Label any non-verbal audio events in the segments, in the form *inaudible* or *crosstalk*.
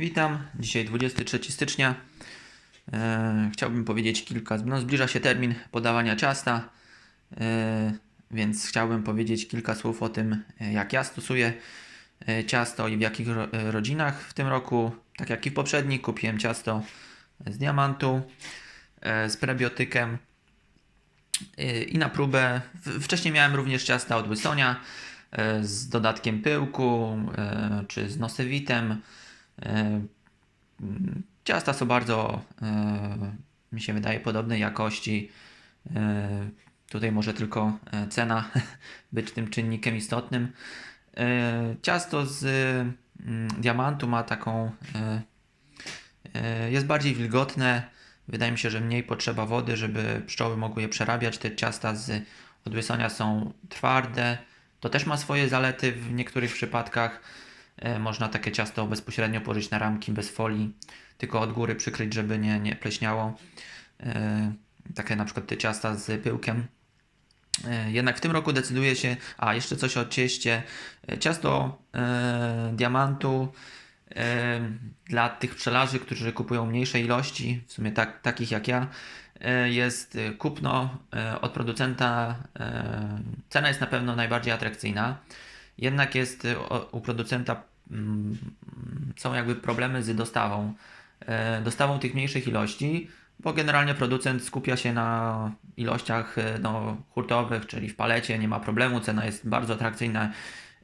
Witam, dzisiaj 23 stycznia. E, chciałbym powiedzieć kilka, no zbliża się termin podawania ciasta, e, więc chciałbym powiedzieć kilka słów o tym, e, jak ja stosuję e, ciasto i w jakich ro, e, rodzinach w tym roku. Tak jak i w poprzednich, kupiłem ciasto z diamantu, e, z prebiotykiem e, i na próbę. Wcześniej miałem również ciasta od Łysonia e, z dodatkiem pyłku e, czy z nosewitem. E, mm, Ciasta są bardzo, e, mi się wydaje, podobnej jakości. E, Tutaj może tylko cena *laughs* być tym czynnikiem istotnym. Ciasto z mm, diamantu ma taką, jest bardziej wilgotne. Wydaje mi się, że mniej potrzeba wody, żeby pszczoły mogły je przerabiać. Te ciasta z odwysonia są twarde. To też ma swoje zalety w niektórych przypadkach. E, Można takie ciasto bezpośrednio położyć na ramki bez folii, tylko od góry przykryć, żeby nie, nie pleśniało. E, Takie na przykład te ciasta z pyłkiem. E, Jednak w tym roku decyduje się, a jeszcze coś o cieście. Ciasto diamantu dla tych pszczelarzy, którzy kupują mniejsze ilości, w sumie tak, takich jak ja, jest kupno od producenta. Cena jest na pewno najbardziej atrakcyjna. Jednak jest u producenta są jakby problemy z dostawą. E, Dostawą tych mniejszych ilości, bo generalnie producent skupia się na ilościach e, no, hurtowych, czyli w palecie, nie ma problemu, cena jest bardzo atrakcyjna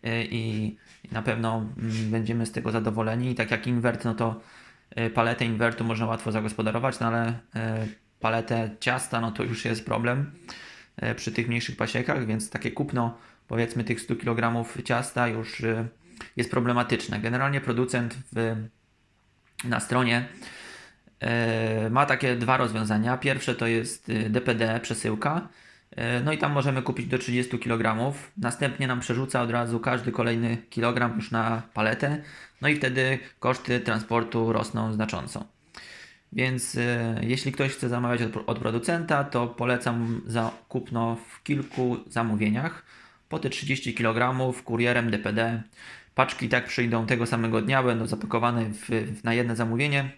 e, i na pewno mm, będziemy z tego zadowoleni. I tak jak inwert, no to paletę inwertu można łatwo zagospodarować, no ale paletę ciasta, no to już jest problem przy tych mniejszych pasiekach, więc takie kupno powiedzmy tych 100 kg ciasta już jest problematyczne. Generalnie producent w, na stronie e, ma takie dwa rozwiązania. Pierwsze to jest e, DPD przesyłka. E, No i tam możemy kupić do 30 kg. Następnie nam przerzuca od razu każdy kolejny kilogram już na paletę. No i wtedy koszty transportu rosną znacząco. Więc e, jeśli ktoś chce zamawiać od, od producenta, to polecam za kupno w kilku zamówieniach. Po te 30 kg kurierem DPD. Paczki tak przyjdą tego samego dnia, będą zapakowane w, w, na jedno zamówienie,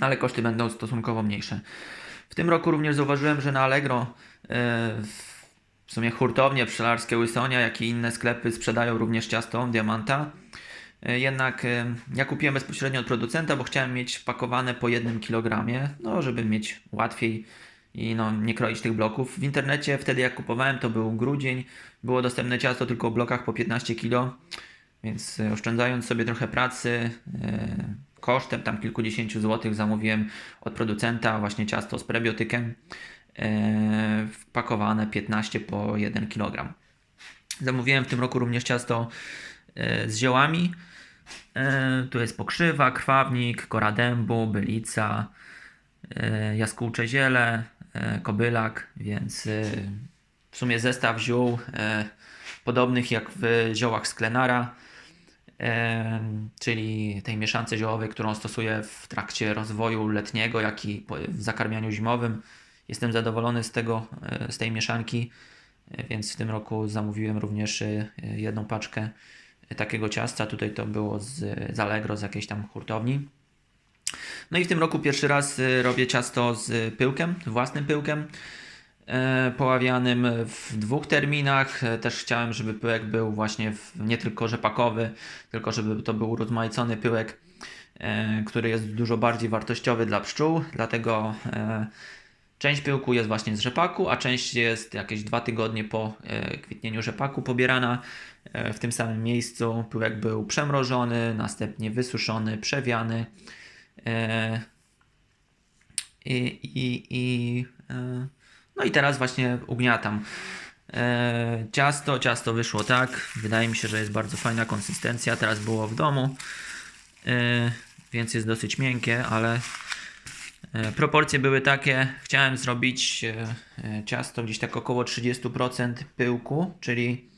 ale koszty będą stosunkowo mniejsze. W tym roku również zauważyłem, że na Allegro w- w sumie hurtownie pszczelarskie Łysonia, jak i inne sklepy sprzedają również ciasto diamanta. E, Jednak e, ja kupiłem bezpośrednio od producenta, bo chciałem mieć pakowane po jednym kilogramie, no żeby mieć łatwiej i no, nie kroić tych bloków. W internecie wtedy jak kupowałem to był grudzień, było dostępne ciasto tylko w blokach po 15 kg, więc e, oszczędzając sobie trochę pracy, e, kosztem tam kilkudziesięciu złotych zamówiłem od producenta właśnie ciasto z prebiotykiem e, wpakowane 15 po 1 kg. Zamówiłem w tym roku również ciasto z ziołami. Tu jest pokrzywa, krwawnik, kora dębu, bylica, jaskółcze ziele, kobylak, więc w sumie zestaw ziół podobnych jak w ziołach z Klenara, e, czyli tej mieszance ziołowej, którą stosuję w trakcie rozwoju letniego, jak i w zakarmianiu zimowym. Jestem zadowolony z tego, e, z tej mieszanki, e, więc w tym roku zamówiłem również e, jedną paczkę takiego ciasta. Tutaj to było z, z Allegro, z jakiejś tam hurtowni. No i w tym roku pierwszy raz robię ciasto z pyłkiem, własnym pyłkiem, poławianym w dwóch terminach. E, Też chciałem, żeby pyłek był właśnie w, nie tylko rzepakowy, tylko żeby to był urozmaicony pyłek, e, który jest dużo bardziej wartościowy dla pszczół, dlatego e, część pyłku jest właśnie z rzepaku, a część jest jakieś dwa tygodnie po e, kwitnieniu rzepaku pobierana e, w tym samym miejscu. Pyłek był przemrożony, następnie wysuszony, przewiany. E, I, i, i, e, no i teraz właśnie ugniatam. E, ciasto, ciasto wyszło tak. Wydaje mi się, że jest bardzo fajna konsystencja. Teraz było w domu, e, więc jest dosyć miękkie, ale e, proporcje były takie. Chciałem zrobić e, e, ciasto gdzieś tak około 30% pyłku, czyli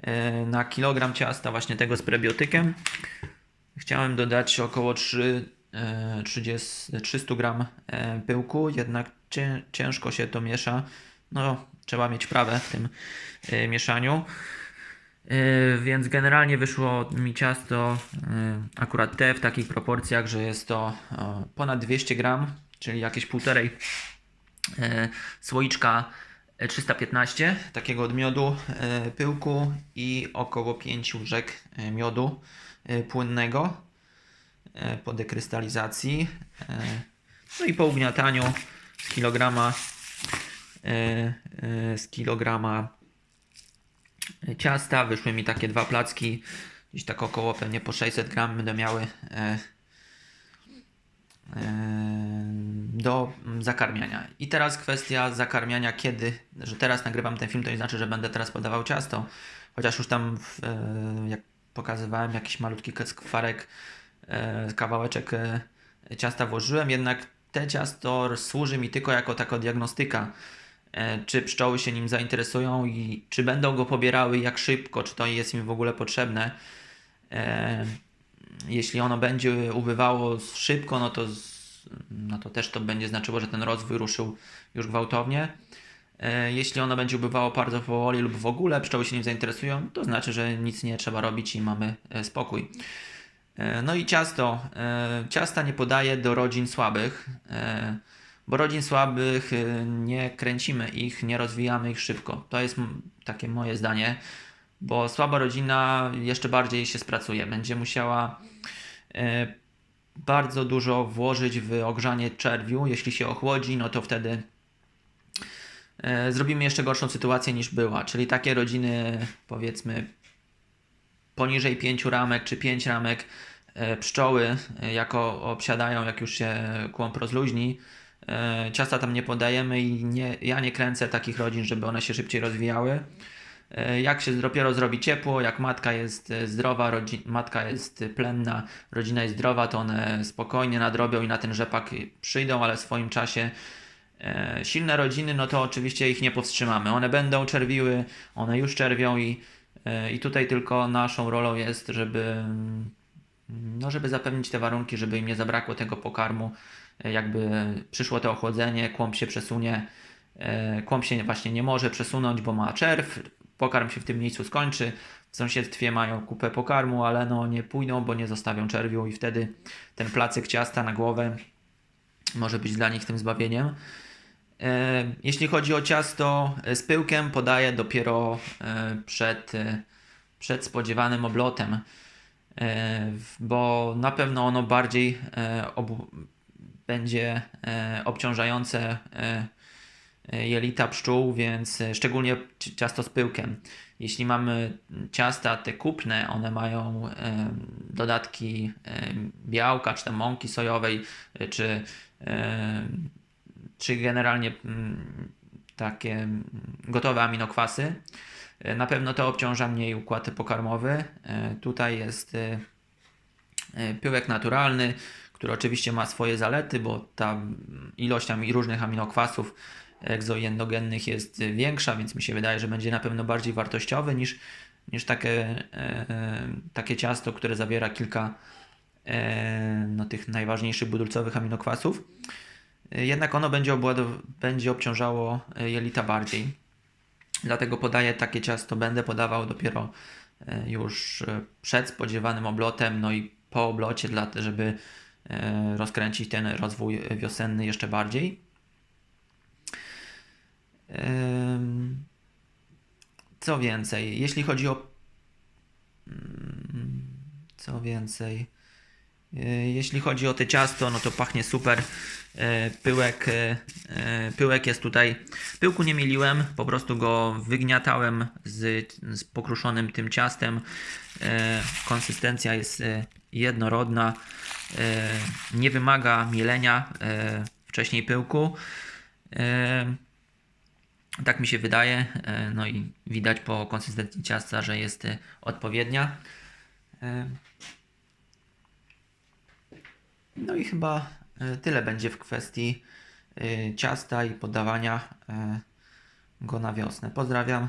e, na kilogram ciasta właśnie tego z prebiotykiem Chciałem dodać około 3, e, 30, 300 gram e, pyłku, jednak cię, ciężko się to miesza. No, trzeba mieć prawę w tym e, mieszaniu. Więc generalnie wyszło mi ciasto akurat te w takich proporcjach, że jest to ponad 200 gram, czyli jakieś półtorej słoiczka e, 315 takiego od miodu pyłku i około 5 łyżek yy, miodu płynnego po dekrystalizacji. Yy, no i po ugniataniu z kilograma yy, z kilograma ciasta. Wyszły mi takie dwa placki, gdzieś tak około pewnie po 600 gram będą miały e, e, do zakarmiania. I teraz kwestia zakarmiania, kiedy, że teraz nagrywam ten film, to nie znaczy, że będę teraz podawał ciasto, chociaż już tam, e, jak pokazywałem, jakiś malutki skwarek, e, kawałeczek e, ciasta włożyłem, jednak te ciasto służy mi tylko jako taka diagnostyka, e, czy pszczoły się nim zainteresują i czy będą go pobierały, jak szybko, czy to jest im w ogóle potrzebne. E, Jeśli ono będzie ubywało szybko, no to, no to też to będzie znaczyło, że ten rozwój ruszył już gwałtownie. E, Jeśli ono będzie ubywało bardzo powoli lub w ogóle pszczoły się nim zainteresują, to znaczy, że nic nie trzeba robić i mamy e, spokój. E, No i ciasto. E, Ciasta nie podaję do rodzin słabych, e, bo rodzin słabych nie kręcimy ich, nie rozwijamy ich szybko. To jest takie moje zdanie, bo słaba rodzina jeszcze bardziej się spracuje. Będzie musiała bardzo dużo włożyć w ogrzanie czerwiu. Jeśli się ochłodzi, no to wtedy zrobimy jeszcze gorszą sytuację niż była. Czyli takie rodziny, powiedzmy, poniżej 5 ramek czy 5 ramek e, pszczoły e, jako obsiadają, jak już się kłąb rozluźni. E, Ciasta tam nie podajemy i nie, ja nie kręcę takich rodzin, żeby one się szybciej rozwijały. Jak się dopiero zrobi ciepło, jak matka jest zdrowa, rodzi- matka jest plenna, rodzina jest zdrowa, to one spokojnie nadrobią i na ten rzepak przyjdą, ale w swoim czasie silne rodziny, no to oczywiście ich nie powstrzymamy. One będą czerwiły, one już czerwią i, i tutaj tylko naszą rolą jest, żeby, no, żeby zapewnić te warunki, żeby im nie zabrakło tego pokarmu, e, jakby przyszło to ochłodzenie, kłąb się przesunie, e, kłąb się właśnie nie może przesunąć, bo ma czerw, pokarm się w tym miejscu skończy, w sąsiedztwie mają kupę pokarmu, ale no nie pójdą, bo nie zostawią czerwiu i wtedy ten placyk ciasta na głowę może być dla nich tym zbawieniem. E, Jeśli chodzi o ciasto e, z pyłkiem, podaję dopiero e, przed, przed spodziewanym oblotem, bo na pewno ono bardziej będzie obciążające jelita pszczół, więc szczególnie ci- ciasto z pyłkiem. Jeśli mamy ciasta te kupne, one mają dodatki białka, czy tam mąki sojowej, czy, czy generalnie mm, takie mm, gotowe aminokwasy. E, Na pewno to obciąża mniej układ pokarmowy. E, Tutaj jest e, pyłek naturalny, który oczywiście ma swoje zalety, bo ta mm, ilość różnych aminokwasów egzoendogennych jest większa, więc mi się wydaje, że będzie na pewno bardziej wartościowy niż, niż takie, takie ciasto, które zawiera kilka no, tych najważniejszych budulcowych aminokwasów. E, Jednak ono będzie, będzie obciążało e, jelita bardziej. Dlatego podaję takie ciasto, będę podawał dopiero e, już przed spodziewanym oblotem, no i po oblocie, żeby rozkręcić ten rozwój wiosenny jeszcze bardziej. Co więcej, jeśli chodzi o. Mm, Co więcej. E, Jeśli chodzi o te ciasto, no to pachnie super. E, Pyłek, e, pyłek jest tutaj. Pyłku nie mieliłem, po prostu go wygniatałem z, z pokruszonym tym ciastem. Konsystencja jest jednorodna, nie wymaga mielenia wcześniej pyłku. Tak mi się wydaje. No i widać po konsystencji ciasta, że jest odpowiednia. No i chyba e, tyle będzie w kwestii e, ciasta i podawania e, go na wiosnę. Pozdrawiam.